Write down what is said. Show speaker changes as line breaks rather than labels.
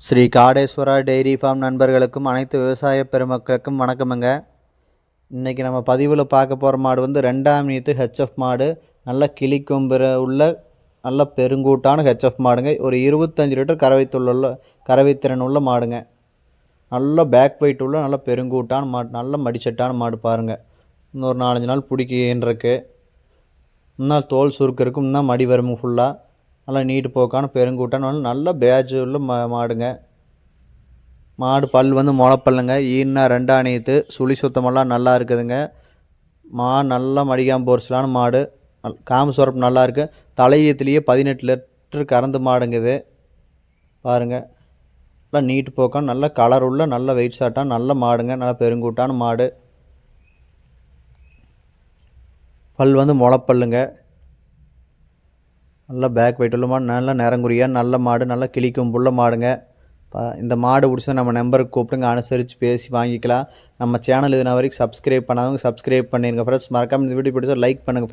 Sri Kadeswara dairy farm நண்பர்களுக்கும் அனைத்து விவசாய பெருமக்களுக்கும் வணக்கமுங்க. இன்றைக்கி நம்ம பதிவில் பார்க்க போகிற மாடு வந்து ரெண்டாம் நீத்து ஹெச்எஃப் மாடு. நல்ல கிளிக்கொம்பு உள்ள நல்ல பெருங்கூட்டான ஹெச்எஃப் மாடுங்க. ஒரு இருபத்தஞ்சி லிட்டர் கறவைத்துள்ள கறவைத்திறன் உள்ள மாடுங்க. நல்ல பேக் வெயிட் உள்ள நல்ல பெருங்கூட்டான மாடு நல்ல மடிச்சட்டான மாடு பாருங்கள் இன்னொரு நாலஞ்சு நாள் பிடிக்கின்றக்கு இன்னும் தோல் சுருக்கு இருக்கும் இன்னும் மடி வரும் ஃபுல்லாக நல்லா நீட்டு போக்கான பெருங்கூட்டான. நல்ல பேஜ் உள்ள மா மாடுங்க. மாடு பல் வந்து முளைப்பல்லுங்க. ஈன்னா ரெண்டாம் நீத்து சுழி சுத்தமெல்லாம் நல்லா இருக்குதுங்க. மா நல்லா மடிக்காம மாடு. நல்- சுரப்பு நல்லா இருக்கு. தலையத்துலேயே பதினெட்டு லிட்டர் கறந்து மாடுங்குது பாருங்க. நல்லா நீட்டு போக்கான நல்ல கலர் உள்ள நல்ல வெயிட் ஷாட்டான நல்ல மாடுங்க. நல்லா பெருங்கூட்டான மாடு. பல் வந்து முளைப்பல்லுங்க. நல்லா பேக் வெயிட் உள்ள மாடு நல்லா நிறங்குறியா நல்ல மாடு நல்லா கிளிக்கும் புள்ள மாடுங்க. இந்த மாடு பிடிச்சா நம்ம நம்பருக்கு கூப்பிடுங்க அனுசரித்து பேசி வாங்கிக்கலாம். நம்ம சேனல் இதுனா வரைக்கும் சப்ஸ்கிரைப் பண்ணாதவங்க சப்ஸ்கிரைப் பண்ணிடுங்க ஃப்ரெண்ட்ஸ் மறக்காமல் இந்த வீடியோ பிடிச்சா லைக் பண்ணுங்கள்